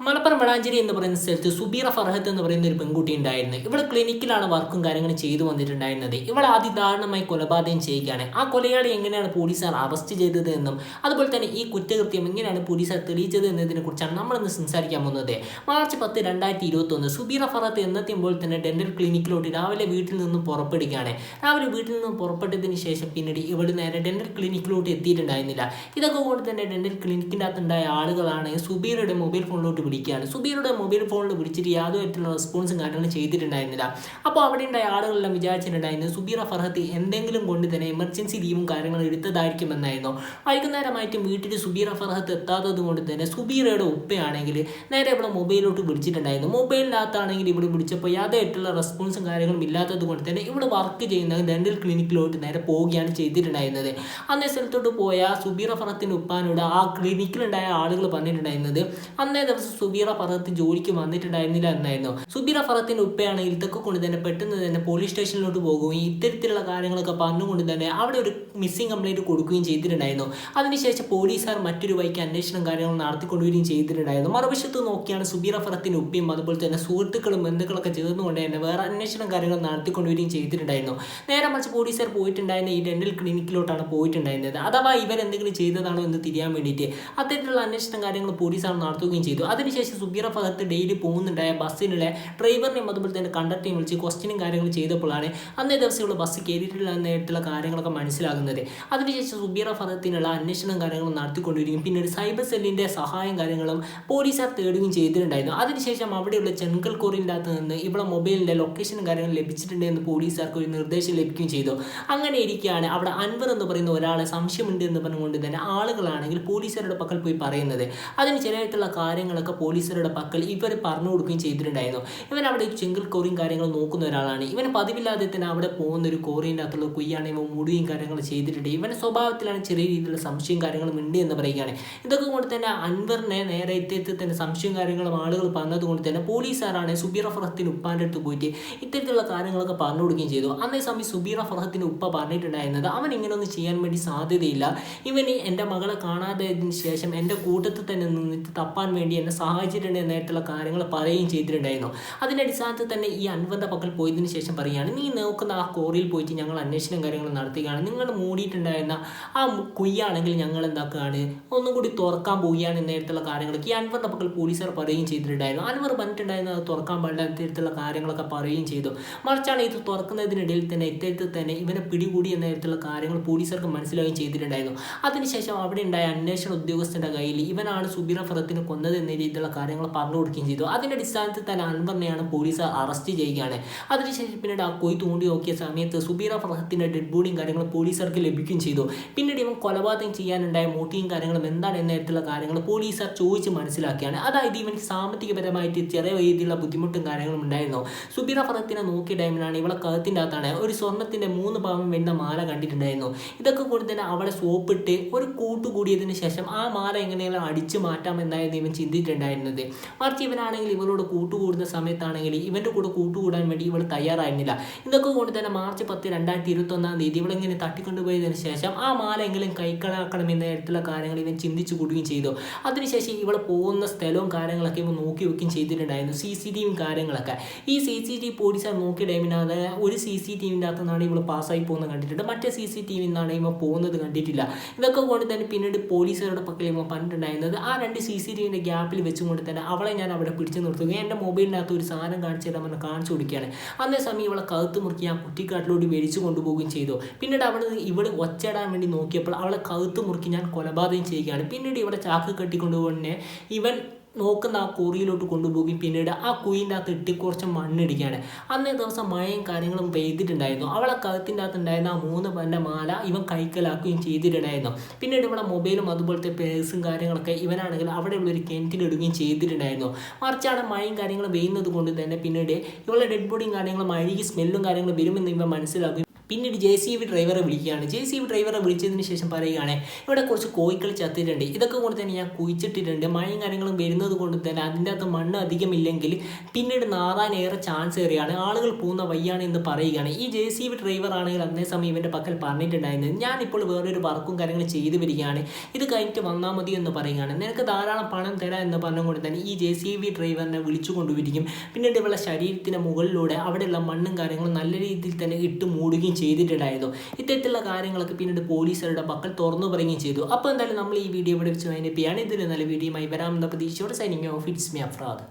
മലപ്പുറം വളാഞ്ചേരി എന്ന് പറയുന്ന സ്ഥലത്ത് സുബീറ ഫർഹത്ത് എന്ന് പറയുന്ന ഒരു പെൺകുട്ടി ഉണ്ടായിരുന്നു. ഇവിടെ ക്ലിനിക്കിലാണ് വർക്കും കാര്യങ്ങളും ചെയ്തു വന്നിട്ടുണ്ടായിരുന്നത്. ഇവൾ അതിദാരുണമായി കൊലപാതകം ചെയ്യുകയാണ്. ആ കൊലയാളി എങ്ങനെയാണ് പോലീസുകാർ അറസ്റ്റ് ചെയ്തത് എന്നും അതുപോലെ തന്നെ ഈ കുറ്റകൃത്യം എങ്ങനെയാണ് പോലീസുകാർ തെളിയിച്ചത് എന്നതിനെ കുറിച്ചാണ് നമ്മൾ ഇന്ന് സംസാരിക്കാൻ പോകുന്നത്. മാർച്ച് പത്ത് രണ്ടായിരത്തി ഇരുപത്തൊന്ന് സുബീറ ഫറത്ത് എന്നെത്തുമ്പോൾ തന്നെ ഡെന്റൽ ക്ലിനിക്കിലോട്ട് രാവിലെ വീട്ടിൽ നിന്നും പുറപ്പെടുകയാണ്. രാവിലെ വീട്ടിൽ നിന്നും പുറപ്പെട്ടതിന് ശേഷം പിന്നീട് ഇവിടെ നേരെ ഡെന്റൽ ക്ലിനിക്കിലോട്ട് എത്തിയിട്ടുണ്ടായിരുന്നില്ല. ഇതൊക്കെ കൊണ്ട് തന്നെ ഡെന്റൽ ക്ലിനിക്കിന്റെ അകത്തുണ്ടായ ആളുകളാണ് സുബീറയുടെ മൊബൈൽ ഫോണിലോട്ട് വിളിക്കുകയാണ് സുബീറുടെ മൊബൈൽ ഫോണിൽ വിളിച്ചിട്ട് യാതൊരു തരത്തിലുള്ള റെസ്പോൺസും കാര്യങ്ങളും ചെയ്തിട്ടുണ്ടായിരുന്നില്ല. അപ്പോൾ അവിടെ ഉണ്ടായ ആളുകളെല്ലാം വിചാരിച്ചിട്ടുണ്ടായിരുന്നു സുബീറ ഫർഹത്ത് എന്തെങ്കിലും കൊണ്ട് തന്നെ എമർജൻസി ലീവും കാര്യങ്ങളും എടുത്തതായിരിക്കുമെന്നായിരുന്നു വൈകുന്നേരമായിട്ടും വീട്ടിൽ സുബീറ ഫർഹത്ത് എത്താത്തത് കൊണ്ട് തന്നെ സുബീറയുടെ ഉപ്പയാണെങ്കിൽ നേരെ ഇവിടെ മൊബൈലിലോട്ട് വിളിച്ചിട്ടുണ്ടായിരുന്നു മൊബൈലിനകത്താണെങ്കിൽ ഇവിടെ വിളിച്ചപ്പോൾ യാതൊരുമായിട്ടുള്ള റെസ്പോൺസും കാര്യങ്ങളും ഇല്ലാത്തത് കൊണ്ട് തന്നെ ഇവിടെ വർക്ക് ചെയ്യുന്ന ഡെന്റൽ ക്ലിനിക്കിലോട്ട് നേരെ പോവുകയാണ് ചെയ്തിട്ടുണ്ടായിരുന്നത്. അന്നേ സ്ഥലത്തോട്ട് പോയ സുബീറ ഫറത്തിന്റെ ഉപ്പാനോട് ആ ക്ലിനിക്കിലുണ്ടായ ആളുകൾ പറഞ്ഞിട്ടുണ്ടായിരുന്നത് അന്നേ ദിവസം സുബീറ ഫറത്ത് ജോലിക്ക് വന്നിട്ടുണ്ടായിരുന്നില്ല എന്നായിരുന്നു. സുബീറ ഫറത്തിന്റെ ഉപ്പയാണെങ്കിൽ ഇതൊക്കെ കൊണ്ട് തന്നെ പെട്ടെന്ന് തന്നെ പോലീസ് സ്റ്റേഷനിലോട്ട് പോകുകയും ഇത്തരത്തിലുള്ള കാര്യങ്ങളൊക്കെ പറഞ്ഞുകൊണ്ട് തന്നെ അവിടെ ഒരു മിസ്സിംഗ് കംപ്ലൈന്റ് കൊടുക്കുകയും ചെയ്തിട്ടുണ്ടായിരുന്നു. അതിനുശേഷം പോലീസുകാർ മറ്റൊരു വഴിക്ക് അന്വേഷണം കാര്യങ്ങൾ നടത്തിക്കൊണ്ടുവരികയും ചെയ്തിട്ടുണ്ടായിരുന്നു. മറുവശത്ത് നോക്കിയാണ് സുബീറ ഫറത്തിന്റെ ഉപ്പയും അതുപോലെ തന്നെ സുഹൃത്തുക്കളും ബന്ധുക്കളൊക്കെ ചേർന്നുകൊണ്ട് തന്നെ വേറെ അന്വേഷണം കാര്യങ്ങൾ നടത്തിക്കൊണ്ടുവരികയും ചെയ്തിട്ടുണ്ടായിരുന്നു. നേരെ മറിച്ച് പോലീസുകാർ പോയിട്ടുണ്ടായിരുന്ന ഈ ഡെന്റൽ ക്ലിനിക്കിലോട്ടാണ് പോയിട്ടുണ്ടായിരുന്നത്. അഥവാ ഇവരെന്തെങ്കിലും ചെയ്തതാണോ എന്ന് തിരിയാൻ വേണ്ടിയിട്ട് അത്തരത്തിലുള്ള അന്വേഷണം കാര്യങ്ങൾ പോലീസാണ് നടത്തുകയും ചെയ്തു. അതിനുശേഷം സുബീറ ഫഹത്ത് ഡെയിലി പോകുന്നുണ്ടായ ബസ്സിനുള്ള ഡ്രൈവറിനെയും അതുപോലെ തന്നെ കണ്ടക്ടറെയും വിളിച്ച് ക്വസ്റ്റ്യനും കാര്യങ്ങൾ ചെയ്തപ്പോഴാണ് അന്നേ ദിവസം ഇവിടെ ബസ് കയറിയിട്ടില്ല എന്നായിട്ടുള്ള കാര്യങ്ങളൊക്കെ മനസ്സിലാകുന്നത്. അതിനുശേഷം സുബീറ ഫഹത്തിനുള്ള അന്വേഷണം കാര്യങ്ങളും നടത്തിക്കൊണ്ടിരിക്കും. പിന്നീട് സൈബർ സെല്ലിന്റെ സഹായം കാര്യങ്ങളും പോലീസാർ തേടുകയും ചെയ്തിട്ടുണ്ടായിരുന്നു. അതിനുശേഷം അവിടെയുള്ള ചെങ്കൽ കോറിന്റെ നിന്ന് ഇവിടെ മൊബൈലിന്റെ ലൊക്കേഷനും കാര്യങ്ങളും ലഭിച്ചിട്ടുണ്ട് എന്ന് പോലീസുകാർക്ക് ഒരു നിർദ്ദേശം ലഭിക്കുകയും ചെയ്തു. അങ്ങനെ ഇരിക്കുകയാണ് അവിടെ അൻവർ എന്ന് പറയുന്ന ഒരാളെ സംശയമുണ്ട് എന്ന് പറഞ്ഞുകൊണ്ട് തന്നെ ആളുകളാണെങ്കിൽ പോലീസുകാരുടെ പക്കൽ പോയി പറയുന്നത്. അതിന് ചില കാര്യങ്ങളൊക്കെ പോലീസുകാരുടെ പക്കൽ ഇവർ പറഞ്ഞു കൊടുക്കുകയും ചെയ്തിട്ടുണ്ടായിരുന്നു. ഇവൻ അവിടെ ചെങ്കിൽ കോറിയും കാര്യങ്ങൾ നോക്കുന്ന ഒരാളാണ്. ഇവന് പതിവില്ലാതെ തന്നെ അവിടെ പോകുന്ന ഒരു കോറിന്റെ അകത്തുള്ള കുയ്യാണ് ഇവൻ മുടിയും കാര്യങ്ങൾ ചെയ്തിട്ടുണ്ട്. ഇവന്റെ സ്വഭാവത്തിലാണ് ചെറിയ രീതിയിലുള്ള സംശയം കാര്യങ്ങളും ഉണ്ട് എന്ന് പറയുകയാണ്. ഇതൊക്കെ കൊണ്ട് തന്നെ അൻവറിനെ നേരെ ഇത്തരത്തിൽ തന്നെ സംശയം കാര്യങ്ങളും ആളുകൾ പറഞ്ഞതുകൊണ്ട് തന്നെ പോലീസുകാരാണ് സുബീറ ഫറഹത്തിന് ഉപ്പാന്റെ അടുത്ത് പോയിട്ട് ഇത്തരത്തിലുള്ള കാര്യങ്ങളൊക്കെ പറഞ്ഞു കൊടുക്കുകയും ചെയ്തു. അന്നേ സമയം സുബീറ ഫറഹത്തിന് ഉപ്പ പറഞ്ഞിട്ടുണ്ടായിരുന്നത് അവൻ ഇങ്ങനെയൊന്നും ചെയ്യാൻ വേണ്ടി സാധ്യതയില്ല. ഇവന് എന്റെ മകളെ കാണാതായതിനു ശേഷം എന്റെ കൂട്ടത്തിൽ തന്നെ നിന്നിട്ട് തപ്പാൻ വേണ്ടി എന്നെ സഹായിച്ചിട്ടുണ്ട് എന്നായിട്ടുള്ള കാര്യങ്ങൾ പറയുകയും ചെയ്തിട്ടുണ്ടായിരുന്നു. അതിന്റെ അടിസ്ഥാനത്തിൽ തന്നെ ഈ അൻവറിന്റെ പക്കൽ പോയതിനു ശേഷം പറയുകയാണ് നീ നോക്കുന്ന ആ കോറിയിൽ പോയിട്ട് ഞങ്ങൾ അന്വേഷണം കാര്യങ്ങൾ നടത്തുകയാണ്. നിങ്ങൾ മൂടിയിട്ടുണ്ടായിരുന്ന ആ കുയ്യാണെങ്കിൽ ഞങ്ങൾ എന്താക്കുകയാണ്? ഒന്നും കൂടി തുറക്കാൻ പോവുകയാണ് എന്നായിട്ടുള്ള കാര്യങ്ങളൊക്കെ ഈ അൻവറിന്റെ പക്കൽ പോലീസുകാർ പറയുകയും ചെയ്തിട്ടുണ്ടായിരുന്നു. അൻവർ പറഞ്ഞിട്ടുണ്ടായിരുന്നു അത് തുറക്കാൻ പാടില്ല തരത്തിലുള്ള കാര്യങ്ങളൊക്കെ പറയുകയും ചെയ്തു. മറിച്ചാണ് ഇത് തുറക്കുന്നതിനിടയിൽ തന്നെ ഇത്തരത്തിൽ തന്നെ ഇവനെ പിടികൂടി എന്ന തരത്തിലുള്ള കാര്യങ്ങൾ പോലീസുകാർക്ക് മനസ്സിലാവുകയും ചെയ്തിട്ടുണ്ടായിരുന്നു. അതിനുശേഷം അവിടെ ഉണ്ടായ അന്വേഷണ ഉദ്യോഗസ്ഥന്റെ കയ്യിൽ ഇവനാണ് സുബിറ ഫറത്തിനെ കൊന്നത് എന്ന രീതിയിലുള്ള കാര്യങ്ങൾ പറഞ്ഞു കൊടുക്കുകയും ചെയ്തു. അതിന്റെ അടിസ്ഥാനത്തിൽ തന്നെ അൻവറിനെയാണ് പോലീസ് അറസ്റ്റ് ചെയ്യുകയാണ്. അതിനുശേഷം പിന്നീട് ആ കൊയ് തൂണ്ടി നോക്കിയ സമയത്ത് സുബീറ ഫർഹത്തിന്റെ ഡെഡ് ബോഡിയും കാര്യങ്ങളും പോലീസുകാർക്ക് ലഭിക്കുകയും ചെയ്തു. പിന്നീട് ഇവൻ കൊലപാതകം ചെയ്യാനുണ്ടായ മോട്ടിയും കാര്യങ്ങളും എന്താണ് എന്ന തരത്തിലുള്ള കാര്യങ്ങൾ പോലീസുകാർ ചോദിച്ച് മനസ്സിലാക്കിയാണ് അതായത് ഇവൻ സാമ്പത്തികപരമായിട്ട് ചെറിയ രീതിയിലുള്ള ബുദ്ധിമുട്ടും കാര്യങ്ങളും ഉണ്ടായിരുന്നു. സുബീറ ഫർഹത്തിനെ നോക്കിയ ടൈമിലാണ് ഇവളെ കഴുത്തിന്റെ അകത്താണ് ഒരു സ്വർണത്തിന്റെ മൂന്ന് ഭാഗം വരുന്ന മാല കണ്ടിട്ടുണ്ടായിരുന്നു. ഇതൊക്കെ കൂടി തന്നെ അവളെ സോപ്പിട്ട് ഒരു കൂട്ട് കൂടിയതിന് ശേഷം ആ മാല എങ്ങനെയെങ്കിലും അടിച്ചു മാറ്റാം എന്നായിരുന്നു ഇവൻ ചിന്തിച്ചിട്ടുണ്ടായിരുന്നത് മറിച്ച് ഇവനാണെങ്കിൽ ഇവളോട് കൂട്ടുകൂടുന്ന സമയത്താണെങ്കിൽ ഇവന്റെ കൂടെ കൂട്ടുകൂടാൻ വേണ്ടി ഇവൾ തയ്യാറായിരുന്നില്ല. ഇതൊക്കെ കൊണ്ട് തന്നെ മാർച്ച് പത്ത് രണ്ടായിരത്തി ഇരുപത്തൊന്നാം തീയതി ഇവളിങ്ങനെ തട്ടിക്കൊണ്ടുപോയതിന് ശേഷം ആ മാല എങ്കിലും കൈക്കളാക്കണം എന്ന തരത്തിലുള്ള കാര്യങ്ങൾ ഇവൻ ചിന്തിച്ചു കൂടുകയും ചെയ്തു. അതിനുശേഷം ഇവൾ പോകുന്ന സ്ഥലവും കാര്യങ്ങളൊക്കെ ഇവ നോക്കി വെക്കുകയും ചെയ്തിട്ടുണ്ടായിരുന്നു. സി സി ടി വിയും കാര്യങ്ങളൊക്കെ. ഈ സി സി ടി പോലീസുകാർ നോക്കിയ ടൈമിനകത്ത് ഒരു സി സി ടി വിന്റെ അകത്തുനിന്നാണ് ഇവൾ പാസ്സായി പോകുന്നത് കണ്ടിട്ടുണ്ട്. മറ്റേ സി സി ടി വിയിൽ നിന്നാണ് ഇവ പോകുന്നത് കണ്ടിട്ടില്ല. ഇതൊക്കെ കൊണ്ട് തന്നെ പിന്നീട് പോലീസുകാരുടെ പക്കൽ ഇവ പറഞ്ഞിട്ടുണ്ടായിരുന്നത് ആ രണ്ട് സി സി ടി വിന്റെ ഗ്യാപ്പിൽ വെച്ചുകൊണ്ട് തന്നെ അവളെ ഞാൻ അവിടെ പിടിച്ചു നിർത്തുകയും എന്റെ മൊബൈലിനകത്ത് ഒരു സാധനം കാണിച്ചു തരാൻ പറഞ്ഞ് കാണിച്ചു കൊടുക്കുകയാണ്. അന്നേ സമയം ഇവളെ കഴുത്ത് മുറുക്കി ആ കുറ്റിക്കാട്ടിലോട്ട് മേടിച്ചു കൊണ്ടുപോവുകയും ചെയ്തു. പിന്നീട് അവിടെ ഇവിടെ ഒച്ചയിടാൻ വേണ്ടി നോക്കിയപ്പോൾ അവളെ കഴുത്ത് മുറുക്കി ഞാൻ കൊലപാതകം ചെയ്യുകയാണ്. പിന്നീട് ഇവിടെ ചാക്ക് കെട്ടിക്കൊണ്ടുപോന്നെ ഇവൻ നോക്കുന്ന ആ കുറിയിലോട്ട് കൊണ്ടുപോകുകയും പിന്നീട് ആ കുയിന്റെ അകത്ത് ഇട്ടി കുറച്ച് മണ്ണിടിക്കുകയാണ്. അന്നേ ദിവസം മഴയും കാര്യങ്ങളും പെയ്തിട്ടുണ്ടായിരുന്നു. അവളെ കഴുത്തിന്റെ അകത്ത് ഉണ്ടായിരുന്ന ആ മൂന്ന് പന്റെ മാല ഇവൻ കൈക്കലാക്കുകയും ചെയ്തിട്ടുണ്ടായിരുന്നു. പിന്നീട് ഇവിടെ മൊബൈലും അതുപോലത്തെ പേഴ്സും കാര്യങ്ങളൊക്കെ ഇവനാണെങ്കിൽ അവിടെയുള്ള ഒരു കിണറ്റിലിടുകയും ചെയ്തിട്ടുണ്ടായിരുന്നു. മറിച്ചാണ് മഴയും കാര്യങ്ങളും പെയ്യുന്നത് കൊണ്ട് തന്നെ പിന്നീട് ഇവളുടെ ഡെഡ് ബോഡിയും കാര്യങ്ങളും അഴുകി സ്മെല്ലും കാര്യങ്ങളും വരുമെന്ന് ഇവൻ മനസ്സിലാക്കുകയും പിന്നീട് ജെ സി ബി ഡ്രൈവറെ വിളിക്കുകയാണ്. ജെ സി ബി ഡ്രൈവറെ വിളിച്ചതിന് ശേഷം പറയുകയാണ് ഇവിടെ കുറച്ച് കോഴികൾ ചത്തിട്ടുണ്ട്. ഇതൊക്കെ കൊണ്ട് തന്നെ ഞാൻ കുഴിച്ചിട്ടിട്ടുണ്ട്. മഴയും കാര്യങ്ങളും വരുന്നത് കൊണ്ട് തന്നെ അതിന്റെ അകത്ത് മണ്ണ് അധികമില്ലെങ്കിൽ പിന്നീട് നാറാൻ ഏറെ ചാൻസ് ഏറിയാണ്. ആളുകൾ പോകുന്ന വയ്യാണ് എന്ന് പറയുകയാണ്. ഈ ജെ സി ബി ഡ്രൈവർ ആണെങ്കിൽ അന്നേ സമയം ഇവന്റെ പക്കൽ പറഞ്ഞിട്ടുണ്ടായിരുന്നത് ഞാനിപ്പോൾ വേറൊരു വർക്കും കാര്യങ്ങളും ചെയ്തു വരികയാണ്. ഇത് കഴിഞ്ഞിട്ട് വന്നാൽ മതി എന്ന് പറയുകയാണ്. നിനക്ക് ധാരാളം പണം തരാം എന്ന് പറഞ്ഞുകൊണ്ട് തന്നെ ഈ ജെ സി ബി ഡ്രൈവറിനെ വിളിച്ചു കൊണ്ടുവരികയും പിന്നീട് ഇവളുടെ ശരീരത്തിന്റെ മുകളിലൂടെ അവിടെയുള്ള മണ്ണും കാര്യങ്ങളും നല്ല രീതിയിൽ തന്നെ ഇട്ട് മൂടുകയും ചെയ്തിട്ടുണ്ടായിരുന്നു. ഇത്തരത്തിലുള്ള കാര്യങ്ങളൊക്കെ പിന്നീട് പോലീസുകാരുടെ മക്കൾ തുറന്നു പറയുകയും ചെയ്തു. അപ്പോൾ എന്തായാലും നമ്മൾ ഈ വീഡിയോ ഇവിടെ വെച്ച് അതിനെ ഇതിൽ നല്ല വീഡിയോയുമായി വരാമെന്ന പ്രതീക്ഷയോടെ signing off it's me Afrad